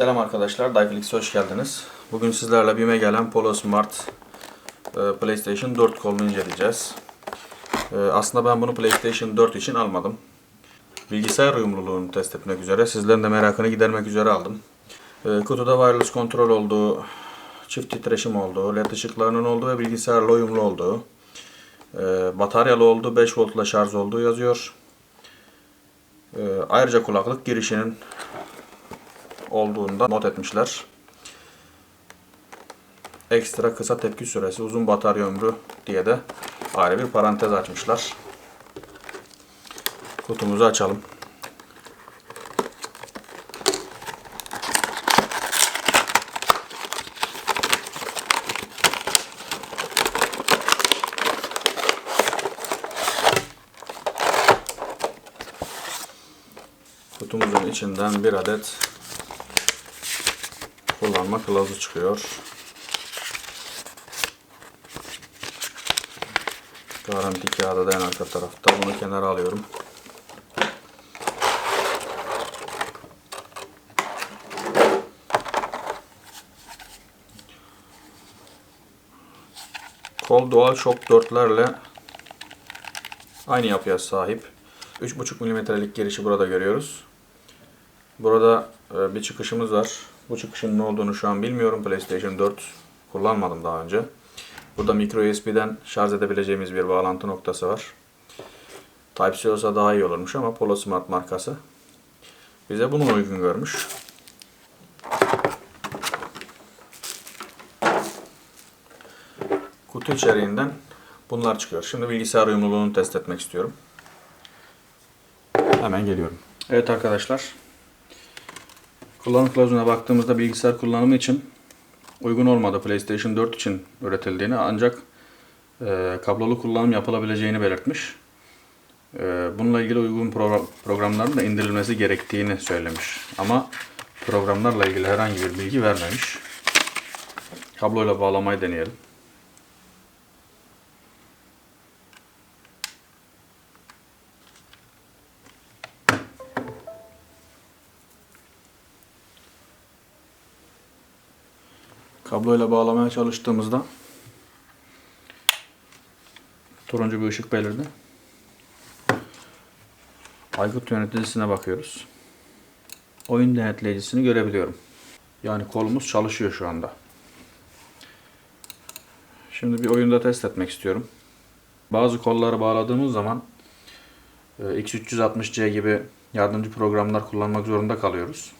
Selam arkadaşlar, Dayflix'e hoş geldiniz. Bugün sizlerle BİM'e gelen Polo Smart e, PlayStation 4 kolunu inceleyeceğiz. E, Aslında ben bunu PlayStation 4 için almadım. Bilgisayar uyumluluğunu test etmek üzere, sizlerin de merakını gidermek üzere aldım. E, Kutuda wireless kontrol olduğu, çift titreşim olduğu, led ışıklarının olduğu ve bilgisayarla uyumlu olduğu, bataryalı olduğu, 5 voltla şarj olduğu yazıyor. Ayrıca kulaklık girişinin olduğunda not etmişler. Ekstra kısa tepki süresi, uzun batarya ömrü diye de ayrı bir parantez açmışlar. Kutumuzu açalım. Kutumuzun içinden bir adet kullanma kılavuzu çıkıyor. Garanti kağıdı da en arka tarafta. Bunu kenara alıyorum. Kol doğal şok 4'lerle aynı yapıya sahip. 3,5 mm'lik girişi burada görüyoruz. Burada e, bir çıkışımız var. Bu çıkışın ne olduğunu şu an bilmiyorum. PlayStation 4 kullanmadım daha önce. Burada micro USB'den şarj edebileceğimiz bir bağlantı noktası var. Type-C olsa daha iyi olurmuş ama Polo Smart markası bize bunu uygun görmüş. Kutu içeriğinden bunlar çıkıyor. Şimdi bilgisayar uyumluluğunu test etmek istiyorum. Hemen geliyorum. Evet arkadaşlar. Kullanım kılavuzuna baktığımızda bilgisayar kullanımı için uygun olmadı. PlayStation 4 için üretildiğini ancak e, kablolu kullanım yapılabileceğini belirtmiş. E, bununla ilgili uygun pro- programların da indirilmesi gerektiğini söylemiş. Ama programlarla ilgili herhangi bir bilgi vermemiş. Kabloyla bağlamayı deneyelim. Kabloyla bağlamaya çalıştığımızda turuncu bir ışık belirdi. Aygıt yöneticisine bakıyoruz. Oyun denetleyicisini görebiliyorum. Yani kolumuz çalışıyor şu anda. Şimdi bir oyunda test etmek istiyorum. Bazı kolları bağladığımız zaman e, X360C gibi yardımcı programlar kullanmak zorunda kalıyoruz.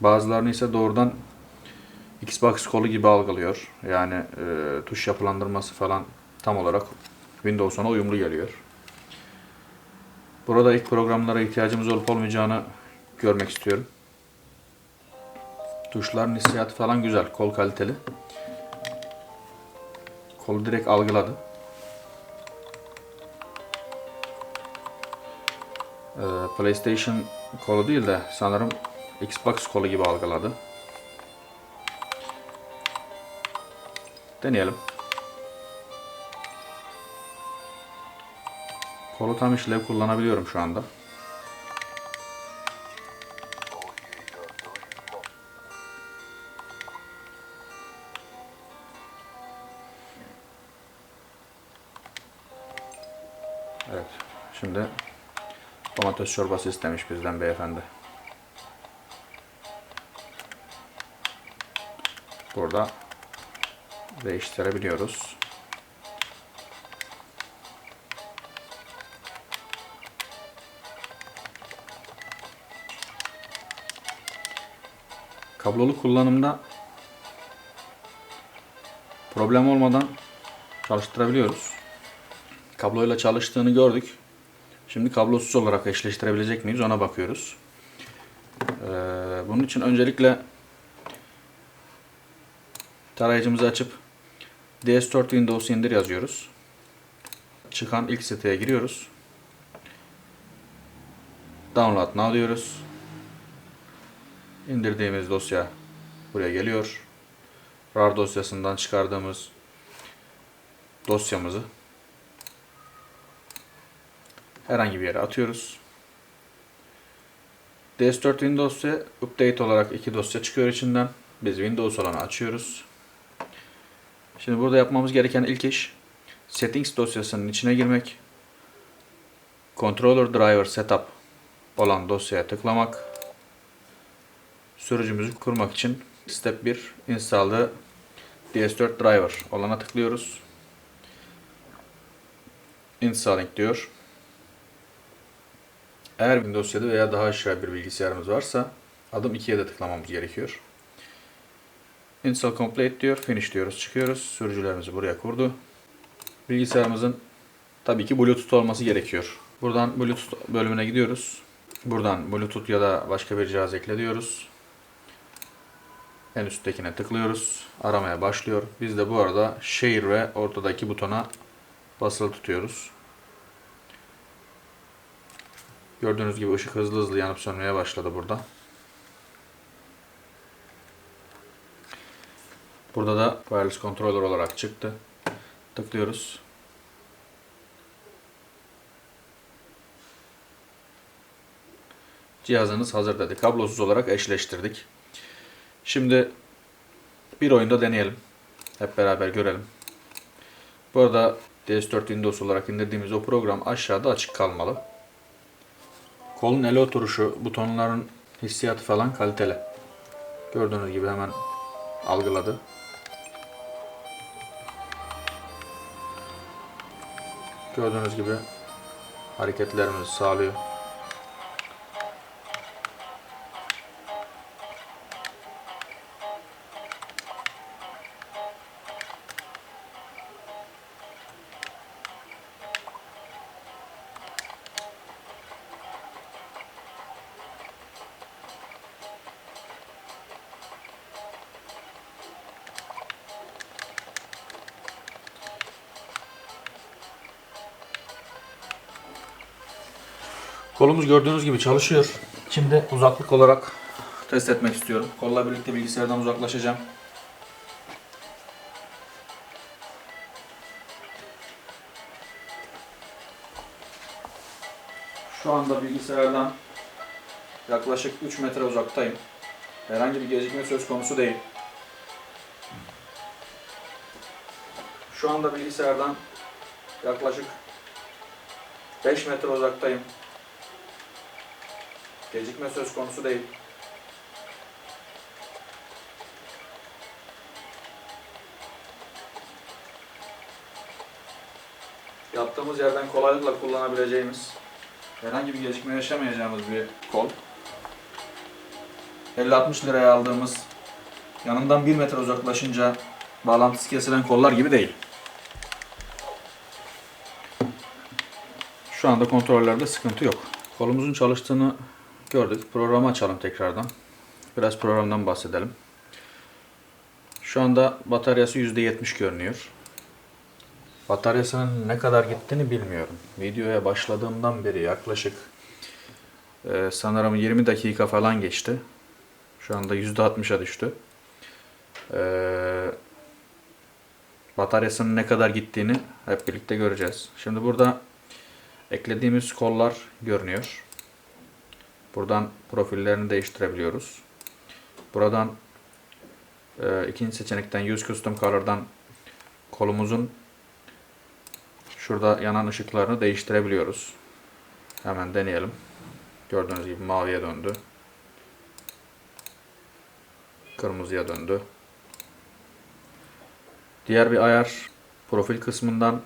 Bazılarını ise doğrudan Xbox kolu gibi algılıyor. Yani e, tuş yapılandırması falan tam olarak Windows'a uyumlu geliyor. Burada ilk programlara ihtiyacımız olup olmayacağını görmek istiyorum. Tuşların hissiyatı falan güzel, kol kaliteli. Kolu direkt algıladı. Ee, PlayStation kolu değil de sanırım Xbox kolu gibi algıladı. Deneyelim. Kolu tam işlev kullanabiliyorum şu anda. Evet. Şimdi domates çorbası istemiş bizden beyefendi. Burada değiştirebiliyoruz. Kablolu kullanımda problem olmadan çalıştırabiliyoruz. Kabloyla çalıştığını gördük. Şimdi kablosuz olarak eşleştirebilecek miyiz ona bakıyoruz. Ee, bunun için öncelikle tarayıcımızı açıp DS4 Windows indir yazıyoruz. Çıkan ilk siteye giriyoruz. Download now diyoruz. İndirdiğimiz dosya buraya geliyor. RAR dosyasından çıkardığımız dosyamızı herhangi bir yere atıyoruz. DS4 Windows'e update olarak iki dosya çıkıyor içinden. Biz Windows olanı açıyoruz. Şimdi burada yapmamız gereken ilk iş Settings dosyasının içine girmek. Controller Driver Setup olan dosyaya tıklamak. Sürücümüzü kurmak için Step 1 Install the DS4 Driver olana tıklıyoruz. Installing diyor. Eğer Windows 7 veya daha aşağı bir bilgisayarımız varsa adım 2'ye de tıklamamız gerekiyor. Install complete diyor. Finish diyoruz. Çıkıyoruz. Sürücülerimizi buraya kurdu. Bilgisayarımızın tabii ki Bluetooth olması gerekiyor. Buradan Bluetooth bölümüne gidiyoruz. Buradan Bluetooth ya da başka bir cihaz ekle diyoruz. En üsttekine tıklıyoruz. Aramaya başlıyor. Biz de bu arada Share ve ortadaki butona basılı tutuyoruz. Gördüğünüz gibi ışık hızlı hızlı yanıp sönmeye başladı burada. Burada da wireless controller olarak çıktı. Tıklıyoruz. Cihazınız hazır dedi. Kablosuz olarak eşleştirdik. Şimdi bir oyunda deneyelim. Hep beraber görelim. Bu arada DS4 Windows olarak indirdiğimiz o program aşağıda açık kalmalı. Kolun ele oturuşu, butonların hissiyatı falan kaliteli. Gördüğünüz gibi hemen algıladı. Gördüğünüz gibi hareketlerimizi sağlıyor. Kolumuz gördüğünüz gibi çalışıyor. Şimdi uzaklık olarak test etmek istiyorum. Kolla birlikte bilgisayardan uzaklaşacağım. Şu anda bilgisayardan yaklaşık 3 metre uzaktayım. Herhangi bir gecikme söz konusu değil. Şu anda bilgisayardan yaklaşık 5 metre uzaktayım. Gecikme söz konusu değil. Yaptığımız yerden kolaylıkla kullanabileceğimiz, herhangi bir gecikme yaşamayacağımız bir kol. 50-60 liraya aldığımız, yanından 1 metre uzaklaşınca bağlantısı kesilen kollar gibi değil. Şu anda kontrollerde sıkıntı yok. Kolumuzun çalıştığını gördük. Programı açalım tekrardan. Biraz programdan bahsedelim. Şu anda bataryası %70 görünüyor. Bataryasının ne kadar gittiğini bilmiyorum. Videoya başladığımdan beri yaklaşık e, sanırım 20 dakika falan geçti. Şu anda %60'a düştü. E, bataryasının ne kadar gittiğini hep birlikte göreceğiz. Şimdi burada eklediğimiz kollar görünüyor. Buradan profillerini değiştirebiliyoruz. Buradan e, ikinci seçenekten Use Custom Color'dan kolumuzun şurada yanan ışıklarını değiştirebiliyoruz. Hemen deneyelim. Gördüğünüz gibi maviye döndü. Kırmızıya döndü. Diğer bir ayar profil kısmından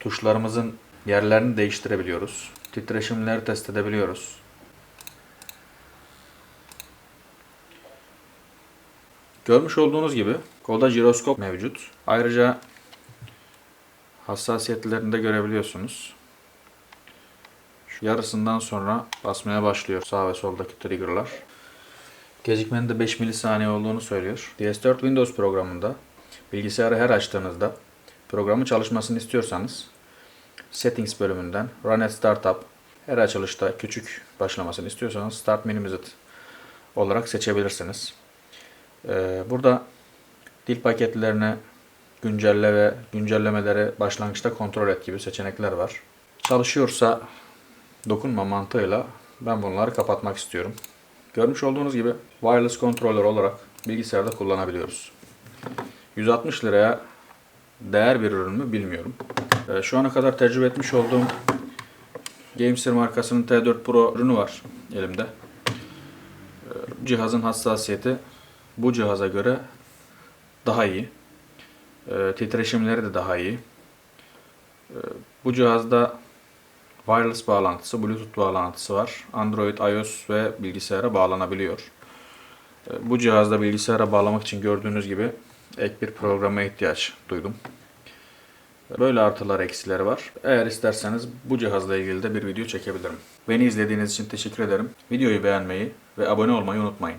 tuşlarımızın yerlerini değiştirebiliyoruz. Titreşimleri test edebiliyoruz. Görmüş olduğunuz gibi kolda jiroskop mevcut. Ayrıca hassasiyetlerini de görebiliyorsunuz. Şu yarısından sonra basmaya başlıyor sağ ve soldaki triggerlar. Gecikmenin de 5 milisaniye olduğunu söylüyor. DS4 Windows programında bilgisayarı her açtığınızda programın çalışmasını istiyorsanız Settings bölümünden Run as Startup her açılışta küçük başlamasını istiyorsanız Start Minimized olarak seçebilirsiniz. Ee, burada dil paketlerini güncelle ve güncellemeleri başlangıçta kontrol et gibi seçenekler var. Çalışıyorsa dokunma mantığıyla ben bunları kapatmak istiyorum. Görmüş olduğunuz gibi wireless controller olarak bilgisayarda kullanabiliyoruz. 160 liraya değer bir ürün mü bilmiyorum. Ee, Şu ana kadar tecrübe etmiş olduğum Gamester markasının T4 Pro ürünü var elimde. Ee, Cihazın hassasiyeti bu cihaza göre daha iyi. Ee, Titreşimleri de daha iyi. Ee, Bu cihazda wireless bağlantısı, Bluetooth bağlantısı var. Android, iOS ve bilgisayara bağlanabiliyor. Ee, Bu cihazda bilgisayara bağlamak için gördüğünüz gibi ek bir programa ihtiyaç duydum. Böyle artılar eksileri var. Eğer isterseniz bu cihazla ilgili de bir video çekebilirim. Beni izlediğiniz için teşekkür ederim. Videoyu beğenmeyi ve abone olmayı unutmayın.